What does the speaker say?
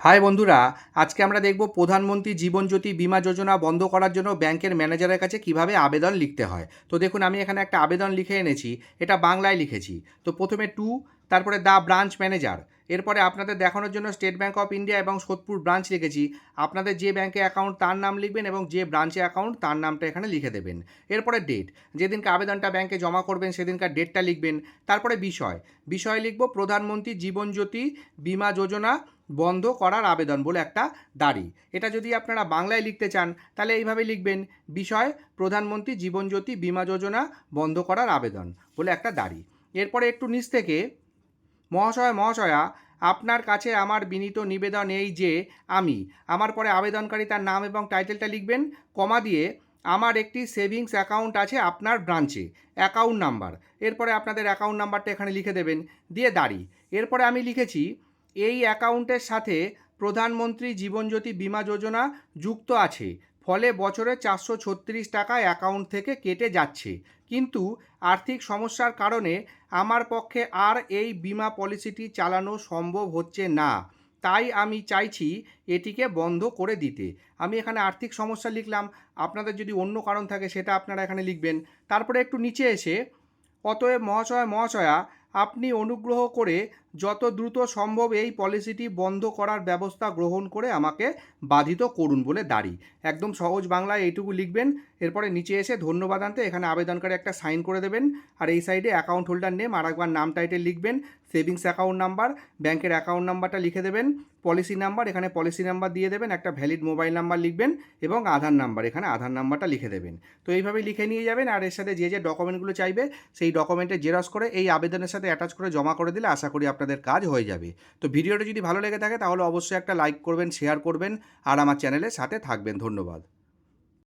High বন্ধুরা, আজকে আমরা দেখব প্রধানমন্ত্রী জীবন জ্যোতি বিমা যোজনা বন্ধ করার জন্য ব্যাংকের ম্যানেজারের কাছে কীভাবে আবেদন লিখতে হয়। তো দেখুন, আমি এখানে একটা আবেদন লিখে এনেছি, এটা বাংলায় লিখেছি। তো প্রথমে টু, তারপরে দ্য ব্রাঞ্চ ম্যানেজার। এরপরে আপনাদের দেখানোর জন্য স্টেট ব্যাঙ্ক অফ ইন্ডিয়া এবং সোদপুর ব্রাঞ্চ লিখেছি। আপনাদের যে ব্যাঙ্কে অ্যাকাউন্ট, তার নাম লিখবেন এবং যে ব্রাঞ্চে অ্যাকাউন্ট, তার নামটা এখানে লিখে দেবেন। এরপরে ডেট, যেদিনকে আবেদনটা ব্যাঙ্কে জমা করবেন সেদিনকার ডেটটা লিখবেন। তারপরে বিষয় বিষয় লিখব প্রধানমন্ত্রী জীবন জ্যোতি বিমা যোজনা বন্ধ করার আবেদন বলে একটা দাড়ি এটা যদি আপনারা বাংলায় লিখতে চান, তাহলে এইভাবে লিখবেন, বিষয়, প্রধানমন্ত্রী জীবনজ্যোতি বিমা যোজনা বন্ধ করার আবেদন বলে একটা দাড়ি এরপরে একটু নিচ থেকে, মহাশয়, মহাশয়া, আপনার কাছে আমার বিনীত নিবেদন এই যে, আমি, আমার পরে আবেদনকারী তার নাম এবং টাইটেলটা লিখবেন, কমা দিয়ে আমার একটি সেভিংস অ্যাকাউন্ট আছে আপনার ব্রাঞ্চে, অ্যাকাউন্ট নাম্বার। এরপরে আপনাদের অ্যাকাউন্ট নাম্বারটা এখানে লিখে দেবেন, দিয়ে দাড়ি। এরপরে আমি লিখেছি এই অ্যাকাউন্টের সাথে প্রধানমন্ত্রী জীবনজ্যোতি বিমা যোজনা যুক্ত আছে। ফলে বছরে চারশো ছত্রিশ টাকা অ্যাকাউন্ট থেকে কেটে যাচ্ছে। কিন্তু আর্থিক সমস্যার কারণে আমার পক্ষে আর এই বিমা পলিসিটি চালানো সম্ভব হচ্ছে না। তাই আমি চাইছি এটিকে বন্ধ করে দিতে। আমি এখানে আর্থিক সমস্যা লিখলাম। আপনাদের যদি অন্য কারণ থাকে সেটা আপনারা এখানে লিখবেন। তারপরে একটু নিচে এসে, অতএব মহাশয়, মহাশয়া, আপনি অনুগ্রহ করে যত দ্রুত সম্ভব এই পলিসিটি বন্ধ করার ব্যবস্থা গ্রহণ করে আমাকে বাধিত করুন বলে দাঁড়ি। একদম সহজ বাংলায় এইটুকু লিখবেন। এরপরে নিচে এসে ধন্যবাদ আনতে এখানে আবেদনকারী একটা সাইন করে দেবেন। আর এই সাইডে অ্যাকাউন্ট হোল্ডার নেম আর একবার নাম টাইটেল লিখবেন। সেভিংস অ্যাকাউন্ট নাম্বার, ব্যাংকের অ্যাকাউন্ট নাম্বারটা লিখে দেবেন। পলিসি নাম্বার, এখানে পলিসি নাম্বার দিয়ে দেবেন। একটা ভ্যালিড মোবাইল নাম্বার লিখবেন এবং আধার নাম্বার, এখানে আধার নাম্বারটা লিখে দেবেন। তো এইভাবে লিখে নিয়ে যাবেন আর এর সাথে যে যে ডকুমেন্টগুলো চাইবে সেই ডকুমেন্টে জেরক্স করে এই আবেদনের সাথে অ্যাটাচ করে জমা করে দিলে আশা করি আপনাদের কাজ হয়ে যাবে। তো ভিডিওটা যদি ভালো লেগে থাকে তাহলে অবশ্যই একটা লাইক করবেন শেয়ার করবেন, আর আমার চ্যানেলের সাথে থাকবেন। ধন্যবাদ।